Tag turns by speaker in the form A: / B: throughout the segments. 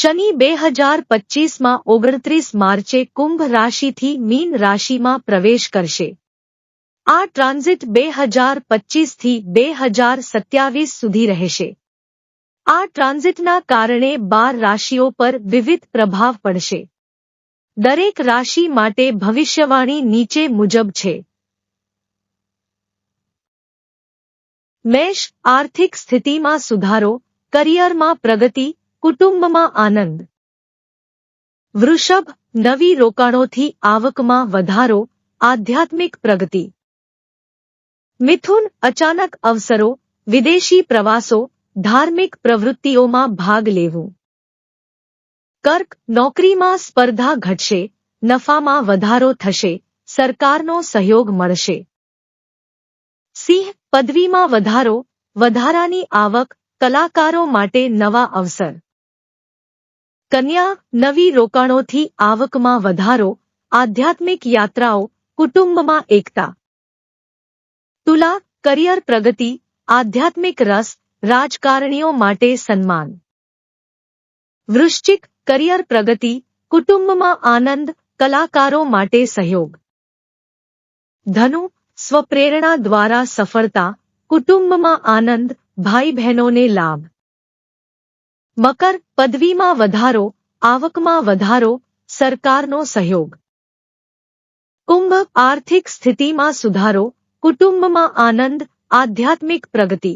A: શનિ બે હજાર પચીસમાં ઓગણત્રીસ માર્ચે કુંભ રાશિથી મીન રાશિમાં પ્રવેશ કરશે આ ટ્રાન્ઝિટ બે હજાર પચીસથી બે હજાર સત્યાવીસ સુધી રહેશે આ ટ્રાન્ઝિટના કારણે બાર રાશિઓ પર વિવિધ પ્રભાવ પડશે દરેક રાશિ માટે ભવિષ્યવાણી નીચે મુજબ છે મેષ આર્થિક સ્થિતિમાં સુધારો કરિયરમાં પ્રગતિ कुटुंबमा आनंद वृषभ नवी रोકાણો થી આવક માં વધારો આધ્યાત્મિક પ્રગતિ मिथुन અચાનક અવસરો વિદેશી પ્રવાસો ધાર્મિક પ્રવૃત્તિઓમાં ભાગ લેવું કર્ક નોકરી માં સ્પર્ધા ઘટશે નફા માં વધારો થશે સરકાર નો સહયોગ મળશે सिंह पदवी માં વધારો વધારાની આવક કલાકારો માટે નવો અવસર कन्या नवी रोकाणो थी आवक में वधारो आध्यात्मिक यात्राओं कुटुंब मा एकता तुला करियर प्रगति आध्यात्मिक रस राजकारणियों माटे सम्मान वृश्चिक करियर प्रगति कुटुंब में आनंद कलाकारों माटे सहयोग धनु स्वप्रेरणा द्वारा सफलता कुटुंब मा आनंद भाई बहनों ने लाभ મકર પદવીમાં વધારો આવકમાં વધારો સરકારનો સહયોગ કુંભ આર્થિક સ્થિતિમાં સુધારો કુટુંબમાં આનંદ આધ્યાત્મિક પ્રગતિ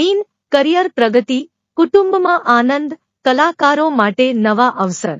A: મીન કરિયર પ્રગતિ કુટુંબમાં આનંદ કલાકારો માટે નવા અવસર